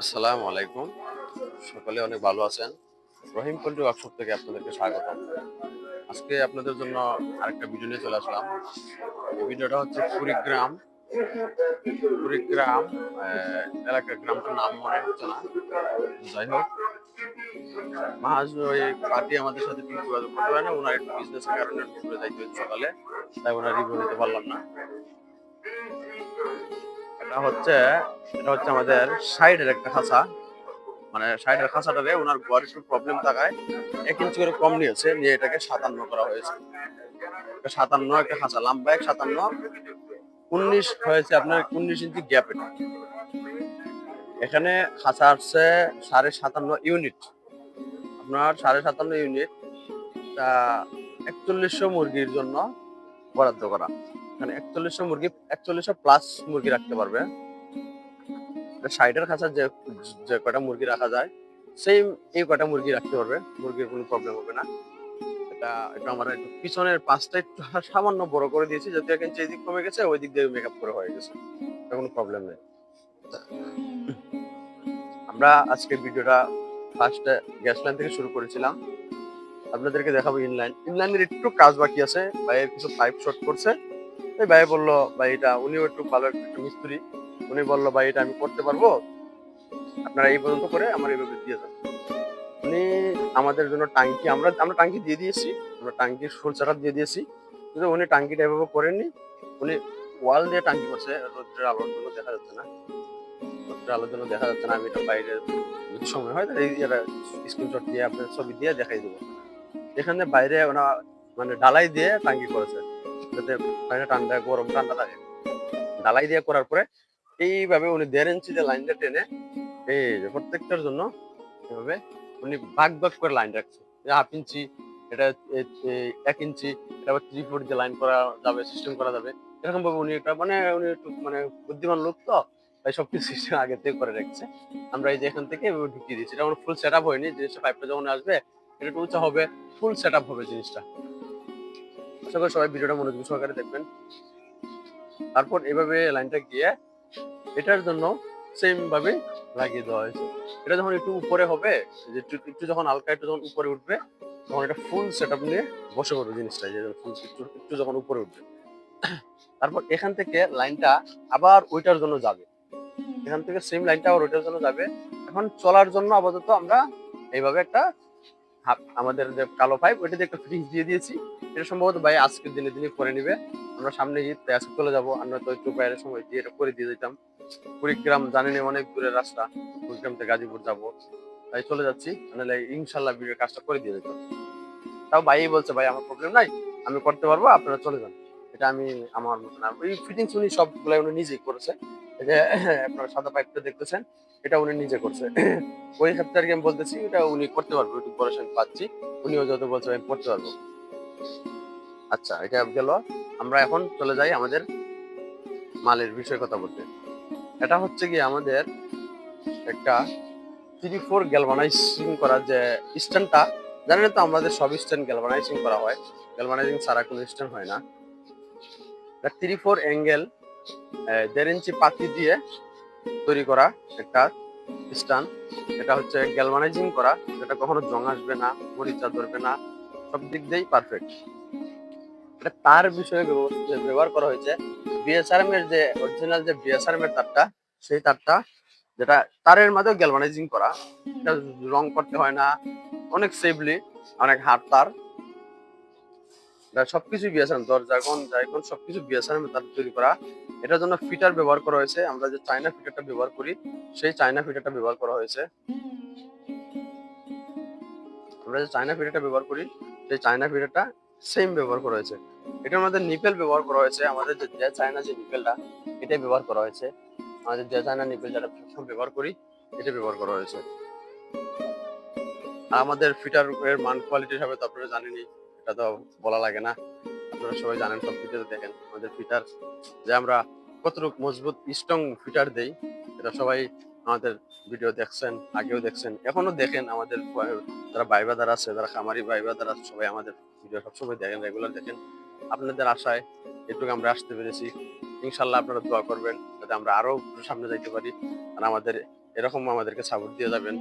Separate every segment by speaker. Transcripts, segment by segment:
Speaker 1: আসসালামু আলাইকুম। সকলে অনেক ভালো আছেন? রহিম পোল্ট্রি ওয়ার্কশপ থেকে আপনাদেরকে স্বাগত আজকে আপনাদের জন্য আরেকটা ভিডিও নিয়ে চলে আসলাম। এই ভিডিওটা হচ্ছে কুড়িগ্রাম। কুড়িগ্রাম এলাকার গ্রামটার নাম মনে হচ্ছে না। যাই হোক মাহাজ ওই পার্টি আমাদের সাথে যোগাযোগ করতে পারে না। ওনার একটু বিজনেসের কারণে টুকরে যাইতে সকালে। তাই ওনার রিভিউ নিতে পারলাম না। এটা হচ্ছে এটা হচ্ছে আমাদের সাইডের একটা খাঁচা। মানে সাইডের খাঁচাটারে ওনার ঘর একটু প্রবলেম থাকায় এক ইঞ্চি করে কম নিয়েছে, নিয়ে এটাকে সাতান্ন করা হয়েছে। সাতান্ন একটা খাঁচা, লম্বা এক সাতান্ন, উনিশ হয়েছে আপনার উনিশ ইঞ্চি গ্যাপ এটা। এখানে খাঁচা আসছে সাড়ে সাতান্ন ইউনিট আপনার সাড়ে সাতান্ন ইউনিট একচল্লিশশো মুরগির জন্য বরাদ্দ করা। মানে একচল্লিশশো মুরগি, একচল্লিশশো প্লাস মুরগি রাখতে পারবে। সাইডের খাঁচা যে যে কটা মুরগি রাখা যায় সেই এই কটা মুরগি রাখতে পারবে, মুরগির কোনো প্রবলেম হবে না। এটা এটা আমরা একটু পিছনের পাঁচটা একটু সামান্য বড় করে দিয়েছি যাতে এখন যে দিক কমে গেছে ওই দিক দিয়ে মেকআপ করে হয়ে গেছে। কোনো প্রবলেম নেই। আমরা আজকে ভিডিওটা ফার্স্টে গ্যাস লাইন থেকে শুরু করেছিলাম। আপনাদেরকে দেখাবো ইনলাইন ইনলাইনের একটু কাজ বাকি আছে, ভাইয়ের কিছু পাইপ শর্ট করছে। এই ভাই বলল, ভাই, এটা উনিও একটু ভালো একটা মিস্ত্রি। উনি বলল, ভাই, এটা আমি করতে পারব? আপনারা এই পর্যন্ত করে আমার এইভাবে দিয়ে দেন উনি আমাদের জন্য টাঙ্কি, আমরা আমরা টাঙ্কি দিয়ে দিয়েছি, আমরা টাঙ্কির ফুল সেটআপ দিয়ে দিয়েছি, কিন্তু উনি টাঙ্কিটা এভাবে করেননি। উনি ওয়াল দিয়ে টাঙ্কি করছে, রোদ্রের আলোর জন্য দেখা যাচ্ছে না। রোদ্রের আলোর জন্য দেখা যাচ্ছে না, আমি এটা বাইরে সময় হয়, তাহলে এটা স্ক্রিনশট দিয়ে আপনার ছবি দিয়ে দেখাই দেবো। এখানে বাইরে ওনা মানে ডালাই দিয়ে টাঙ্কি করেছে। যাতে বাইরে ঠান্ডা গরম ঠান্ডা থাকে। ডালাই দিয়ে করার পরে এইভাবে উনি দেড় ইঞ্চি যে লাইনটা টেনে, এই প্রত্যেকটার জন্য এভাবে উনি ভাগ ভাগ করে লাইন রাখছে। হাফ ইঞ্চি এটা এক ইঞ্চি এটা থ্রি ফোর দিয়ে লাইন করা যাবে সিস্টেম করা যাবে। এরকম ভাবে উনি একটা মানে উনি একটু মানে বুদ্ধিমান লোক তো, তাই সবকিছু সিস্টেম আগে থেকে করে রাখছে। আমরা এই যে এখান থেকে ঢুকিয়ে দিচ্ছি এটা ফুল সেট আপ হয়নি, জিনিসটা পাইপটা যখন আসবে, এটা একটু উঁচা হবে ফুল সেট আপ হবে জিনিসটা। আশা করি সবাই ভিডিওটা মনোযোগ সহকারে দেখবেন। তারপর এভাবে লাইনটা গিয়ে এটার জন্য সেম ভাবে লাগিয়ে দেওয়া হয়েছে। এটা যখন একটু উপরে হবে যে একটু যখন হালকা একটু যখন উপরে উঠবে, তখন এটা ফুল সেট আপ নিয়ে বসে পড়বে জিনিসটা, যে ফুল একটু যখন উপরে উঠবে। তারপর এখান থেকে লাইনটা আবার ওইটার জন্য যাবে। এখান থেকে সেম লাইনটা আবার ওইটার জন্য যাবে। এখন চলার জন্য আপাতত আমরা এইভাবে একটা আমাদের যে কালো পাইপ ওইটা দিয়ে একটা ফিটিংস দিয়ে দিয়েছি। এটা সম্ভবত ভাই আজকের দিনে দিনে করে নিবে। আমরা সামনে তাই আজকে চলে যাব। আমরা তো একটু বাইরের সময় দিয়ে এটা করে দিয়ে দিতাম। কুড়িগ্রাম জানেনি অনেক দূরের রাস্তা। কুড়িগ্রাম থেকে গাজীপুর যাব। তাই চলে যাচ্ছি। নাহলে ইনশাল্লাহ ভিডিও কাজটা করে দিয়ে দিতাম। তাও ভাই বলছে, ভাই, আমার প্রবলেম নাই। আমি করতে পারব, আপনারা চলে যান। এটা আমি আমার মতো না ওই ফিটিংস উনি সবগুলো উনি নিজেই করেছে। এই যে, আপনারা সাদা পাইপটা দেখতেছেন। এটা উনি নিজে করছে। ওই ক্ষেত্রে আর কি আমি বলতেছি, এটা উনি করতে পারব একটু পড়াশোনা পাচ্ছি। উনিও যত বলছে আমি করতে পারব। আচ্ছা এটা গেল। আমরা এখন চলে যাই আমাদের মালের বিষয়ে কথা বলতে। এটা হচ্ছে কি আমাদের একটা থ্রি ফোর গ্যালভানাইজিং করার যে স্ট্যান্ডটা, জানেন তো আমাদের সব স্ট্যান্ড গ্যালভানাইজিং করা হয়। গ্যালভানাইজিং ছাড়া কোনো স্ট্যান্ড হয় না। থ্রি ফোর অ্যাঙ্গেল দেড় ইঞ্চি পাতি দিয়ে তৈরি করা একটা স্ট্যান্ড। এটা হচ্ছে গ্যালভানাইজিং করা। যেটা কখনো জং আসবে না, মরিচা ধরবে না, সব দিক দিয়েই পারফেক্ট এটা তার বিষয়ে ব্যবহার করা হয়েছে। বিএসআরএম এর যে অরিজিনাল যে বিএসআরএম এর তারটা, সেই তারটা যেটা তারের মাঝেও গ্যালভানাইজিং করা। এটা রং করতে হয় না, অনেক সেফলি অনেক হার্ড তার। এটা সবকিছু বিএসআরএম দরজা জায়গন সবকিছু বিএসআরএম এর তার করা। এটার জন্য ফিটার ব্যবহার করা হয়েছে। আমরা যে চায়না ফিটারটা ব্যবহার করি, সেই চায়না ফিটারটা ব্যবহার করা হয়েছে। আমরা যে চায়না ফিটারটা ব্যবহার করি, সেই চায়না ফিটারটা সেম ব্যবহার করা হয়েছে। এটার মধ্যে নিপেল ব্যবহার করা হয়েছে। আমাদের যে চায়না যে নিপেলটা, এটাই ব্যবহার করা হয়েছে। আমাদের যে চায়না নিপেল যেটা ব্যবহার করি এটা ব্যবহার করা হয়েছে। আমাদের ফিটার এর মান কোয়ালিটি হিসাবে তো আপনারা জানেনই। এটা তো বলা লাগে না। আপনারা সবাই জানেন, সব ভিডিওতে দেখেন। আমাদের ফিটার যে আমরা কতটুকু মজবুত স্ট্রং ফিটার দেই, এটা সবাই আমাদের ভিডিও দেখছেন, আগেও দেখছেন এখনও দেখেন আমাদের যারা ভাইবাদার আছে, যারা খামারি ভাইবাদার আছে, সবাই আমাদের ভিডিও সবসময় দেখেন রেগুলার দেখেন। আপনাদের আশায় একটু আমরা আসতে পেরেছি। ইনশাল্লাহ আপনারা দোয়া করবেন, যাতে আমরা আরও একটু সামনে যাইতে পারি। আর আমাদের এরকম আমাদেরকে সাপোর্ট দিয়ে যাবেন।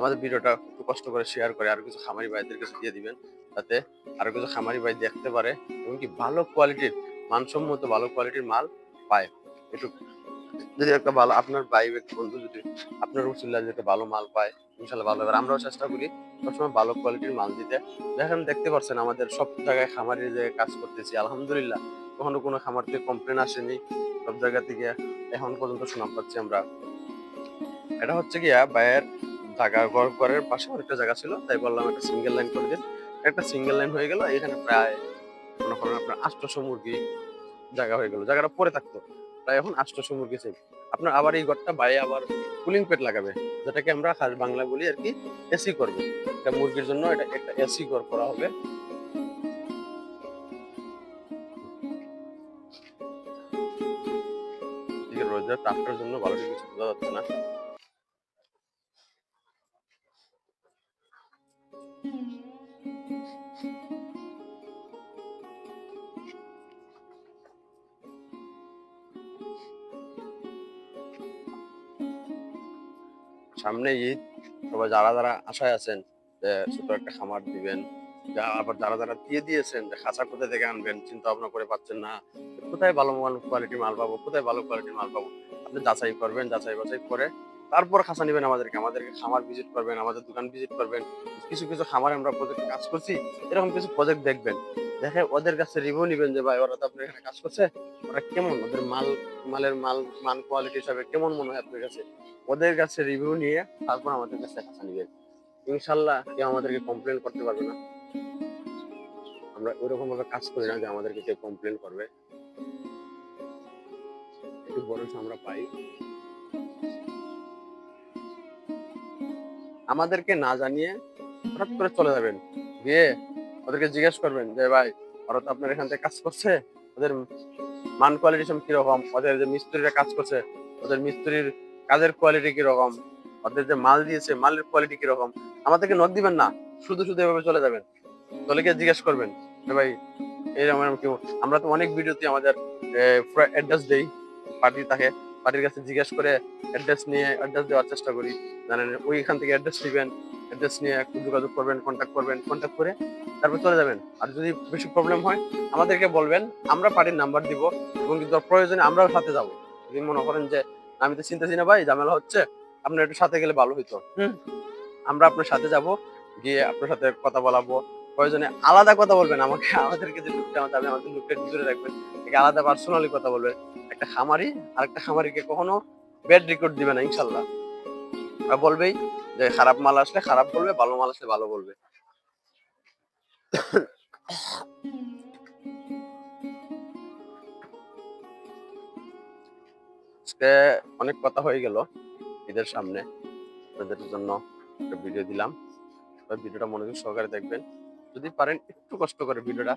Speaker 1: আমাদের ভিডিওটা একটু কষ্ট করে শেয়ার করে আরও কিছু খামারি ভাইদের কাছে দিয়ে দিবেন, যাতে আরও কিছু খামারি ভাই দেখতে পারে এবং কি ভালো কোয়ালিটির মানসম্মত ভালো কোয়ালিটির মাল পায়। একটু যদি একটা ভালো আপনার ভাই বন্ধু যদি আপনার উচিল্লা যদি ভালো মাল পায়, ইনশাল্লাহ ভালো হবে আমরাও চেষ্টা করি সবসময় ভালো কোয়ালিটির মাল দিতে। দেখেন, দেখতে পাচ্ছেন আমাদের সব জায়গায় খামারের জায়গায় কাজ করতেছি, আলহামদুলিল্লাহ। কখনো কোনো খামার থেকে কমপ্লেন আসেনি, সব জায়গা থেকে এখন পর্যন্ত সুনাম পাচ্ছি আমরা। এটা হচ্ছে গিয়া ভাইয়ের ঘর, ঘরের পাশে অনেকটা জায়গা ছিল, তাই বললাম একটা সিঙ্গেল লাইন করে দিন। একটা সিঙ্গেল লাইন হয়ে গেল, এখানে প্রায় মনে করেন আপনার আটশোশো মুরগি জায়গা হয়ে গেল, জায়গাটা পরে থাকতো। প্রায় এখন আটশোশো মুরগি ছিল আপনার আবার এই ঘরটা বাইরে আবার কুলিং পেট লাগাবে, যেটাকে আমরা খাস বাংলা বলি আর কি এসি করবে। এটা মুরগির জন্য এটা একটা এসি ঘর করা হবে। রোদের জন্য ভালো কিছু বোঝা যাচ্ছে না। সামনে ঈদ। সবাই যারা যারা আশায় আছেন যে ছোট একটা খামার দিবেন আবার যারা যারা দিয়ে দিয়েছেন যে খাঁচা কোথায় থেকে আনবেন, চিন্তা ভাবনা করে পাচ্ছেন না কোথায় ভালো মাল কোয়ালিটির মাল পাবো, কোথায় ভালো কোয়ালিটির মাল পাবো, আপনি যাচাই করবেন, যাচাই বাছাই করে তারপর খাঁচা নেবেন আমাদেরকে। আমাদেরকে খামার ভিজিট করবেন, আমাদের দোকান ভিজিট করবেন। কিছু কিছু খামারে আমরা প্রজেক্ট কাজ করছি, এরকম কিছু প্রজেক্ট দেখবেন। দেখে ওদের কাছে রিভিউ নিবেন যে, ভাই, ওরা তো আপনার এখানে কাজ করছে। ওরা কেমন? ওদের মাল, মালের মাল, মান কোয়ালিটি হিসাবে কেমন মনে হয় আপনার কাছে? ওদের কাছে রিভিউ নিয়ে তারপর আমাদের কাছে কাছে নিবেন। ইনশাল্লাহ কেউ আমাদেরকে কমপ্লেন করতে পারবে না। আমরা ওইরকম ভাবে কাজ করি না যে, আমাদেরকে কেউ কমপ্লেন করবে। একটু ভরসা আমরা পাই। আমাদেরকে না জানিয়ে হঠাৎ করে চলে যাবেন। গিয়ে ওদেরকে জিজ্ঞেস করবেন যে, ভাই, ওরা তো আপনার এখান থেকে কাজ করছে। ওদের মান কোয়ালিটি সব কীরকম? ওদের যে মিস্ত্রিরা কাজ করছে, ওদের মিস্ত্রির কাজের কোয়ালিটি কীরকম? ওদের যে মাল দিয়েছে, মালের কোয়ালিটি কীরকম? আমাদেরকে নক দিবেন না। শুধু শুধু এভাবে চলে যাবেন। চলে গিয়ে জিজ্ঞেস করবেন যে, ভাই, এরকম এরকম কেউ আমরা তো অনেক ভিডিওতে আমাদের অ্যাড্রেস দেই পার্টি থাকে। পার্টির কাছে জিজ্ঞেস করে অ্যাড্রেস নিয়ে অ্যাড্রেস দেওয়ার চেষ্টা করি। জানেন ওইখান থেকে অ্যাড্রেস দিবেন অ্যাড্রেস নিয়ে একটু যোগাযোগ করবেন কন্ট্যাক্ট করবেন কন্ট্যাক্ট করে তারপর চলে যাবেন। আর যদি বেশি প্রবলেম হয় আমাদেরকে বলবেন আমরা পার্টির নাম্বার দিব এবং কিন্তু প্রয়োজনে আমরাও সাথে যাব। যদি মনে করেন যে আমি তো চিন্তা না ভাই ঝামেলা হচ্ছে আপনার একটু সাথে গেলে ভালো হইতো। হুম। আমরা আপনার সাথে যাব গিয়ে আপনার সাথে কথা বলাবো। প্রয়োজনে আলাদা কথা বলবেন আমাকে আমাদেরকে যে লুকটা আমাদের আমাদের লুকটা দূরে রাখবেন। আলাদা পার্সোনালি কথা বলবেন। একটা খামারি আর একটা খামারিকে কখনো ব্যাড রেকর্ড দিবে না, ইনশাল্লাহ। আর বলবেই যে খারাপ মাল আসলে খারাপ বলবে, ভালো মাল আসলে ভালো বলবে। আজকে অনেক কথা হয়ে গেল ঈদের সামনে। আপনাদের জন্য একটা ভিডিও দিলাম। ভিডিওটা মনোযোগ সহকারে দেখবেন। যদি পারেন একটু কষ্ট করে ভিডিওটা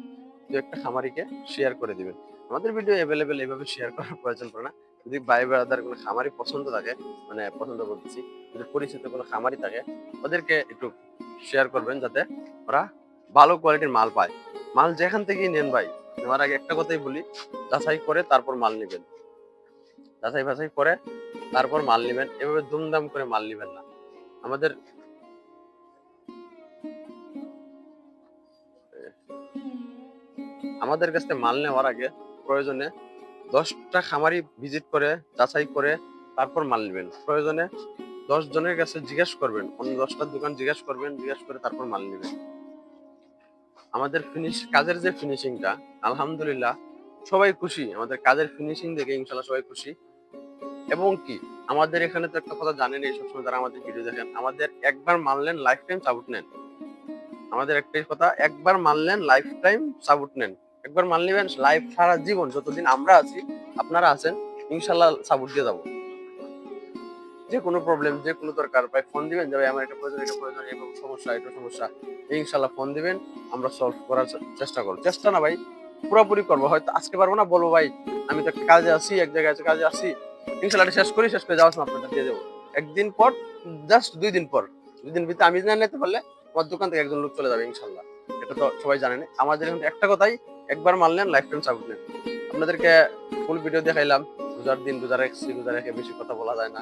Speaker 1: দু একটা খামারিকে শেয়ার করে দিবেন। আমাদের ভিডিও অ্যাভেলেবেল এইভাবে শেয়ার করার প্রয়োজন পড়ে না। যদি ভাই ব্রাদার কোনো খামারি পছন্দ থাকে মানে পছন্দ করতেছি, যদি পরিচিত কোনো খামারি থাকে, ওদেরকে একটু শেয়ার করবেন যাতে ওরা ভালো কোয়ালিটির মাল পায়। মাল যেখান থেকেই নেন ভাই নেওয়ার আগে একটা কথাই বলি, যাচাই করে তারপর মাল নেবেন। যাচাই বাছাই করে তারপর মাল নেবেন, এভাবে দুমদাম করে মাল নেবেন না। আমাদের আমাদের কাছ মাল নেওয়ার আগে প্রয়োজনে দশটা খামারি ভিজিট করে, যাচাই করে তারপর মাল নেবেন। প্রয়োজনে দশ জনের কাছে জিজ্ঞেস করবেন, অন্য দশটা দোকান জিজ্ঞেস করবেন, জিজ্ঞেস করে তারপর মাল নেবেন। আমাদের ফিনিশ কাজের যে ফিনিশিংটা আলহামদুলিল্লাহ সবাই খুশি। আমাদের কাজের ফিনিশিং দেখে ইনশাল্লাহ সবাই খুশি। এবং কি, আমাদের এখানে তো একটা কথা জানেন, এই সবসময় যারা আমাদের ভিডিও দেখেন, আমাদের একবার মানলেন লাইফ টাইম সাপোর্ট নেন। আমাদের একটাই কথা, একবার মানলেন লাইফ টাইম সাপোর্ট নেন। একবার মান নেবেন লাইফ সারা জীবন যতদিন আমরা আছি, আপনারা আছেন ইনশাল্লাহ সাপোর্ট দিয়ে যাব। যে কোনো প্রবলেম যে কোনো দরকার পাই ফোন দিবেন, যে ভাই আমার এটা প্রয়োজন এটা প্রয়োজন এরকম সমস্যা এটা সমস্যা ইনশাল্লাহ ফোন দিবেন, আমরা সলভ করার চেষ্টা করব। চেষ্টা না ভাই, পুরোপুরি করব। হয়তো আজকে পারব না, বলব ভাই, আমি তো একটা কাজে আছি, এক জায়গায় কাজে আসি ইনশাল্লাহ শেষ করি, শেষ করে যাওয়ার সময় আপনাদের দিয়ে দেবো। একদিন পর জাস্ট দুই দিন পর, দুই দিন ভিতরে আমি না নিতে পারলে, আমার দোকান থেকে একজন লোক চলে যাবে ইনশাল্লাহ এটা তো সবাই জানেন আমাদের এখানে একটা কথাই, একবার মানলেন লাইফ টাইম সাপোর্ট নেন। আপনাদেরকে ফুল ভিডিও দেখাইলাম, রোজার দিন রোজা রেখেছি, রোজা রেখে বেশি কথা বলা যায় না।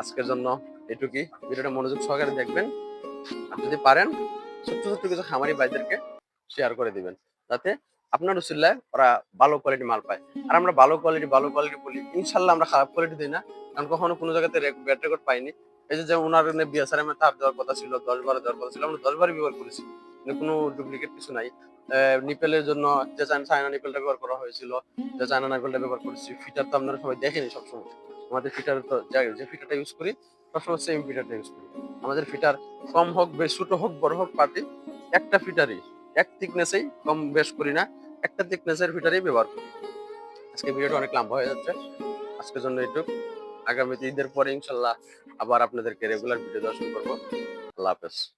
Speaker 1: আজকের জন্য এটুকুই। ভিডিওটা মনোযোগ সহকারে দেখবেন। আর যদি পারেন, ছোট্ট ছোট্ট কিছু খামারি ভাইদেরকে শেয়ার করে দিবেন, যাতে আপনার উচিল্লায় ওরা ভালো কোয়ালিটি মাল পায়। আর আমরা ভালো কোয়ালিটি ভালো কোয়ালিটি বলি, ইনশাল্লাহ আমরা খারাপ কোয়ালিটি দিই না। কারণ কখনো কোনো জায়গাতে ব্যাট রেকর্ড পাইনি। এই যে ওনার বিএসআরএম এ তার দেওয়ার কথা ছিল, দশ বারো দেওয়ার কথা ছিল, আমরা দশ বারই ব্যবহার করেছি। কিন্তু কোনো ডুপ্লিকেট কিছু নাই। নিপেলের জন্য যে চায়না নিপেলটা ব্যবহার করা হয়েছিল যে চায়না নিপেলটা ব্যবহার করেছি ফিটার তো আপনারা সবাই দেখেনি সবসময়। আমাদের ফিটার তো যা- যে ফিটারটা ইউজ করি সবসময় সেম ফিটারটা ইউজ করি। আমাদের ফিটার কম হোক বেশ ছোট হোক বড় হোক পাতি একটা ফিটারই। এক থিকনেসেই কম বেশ করি না একটা থিকনেসের ফিটারই ব্যবহার করি। আজকে ভিডিওটা অনেক লম্বা হয়ে যাচ্ছে। আজকের জন্য এইটুক। আগামীতে ঈদের পরে ইনশাল্লাহ আবার আপনাদেরকে রেগুলার ভিডিও দেওয়া শুরু করব। আল্লাহ হাফেজ।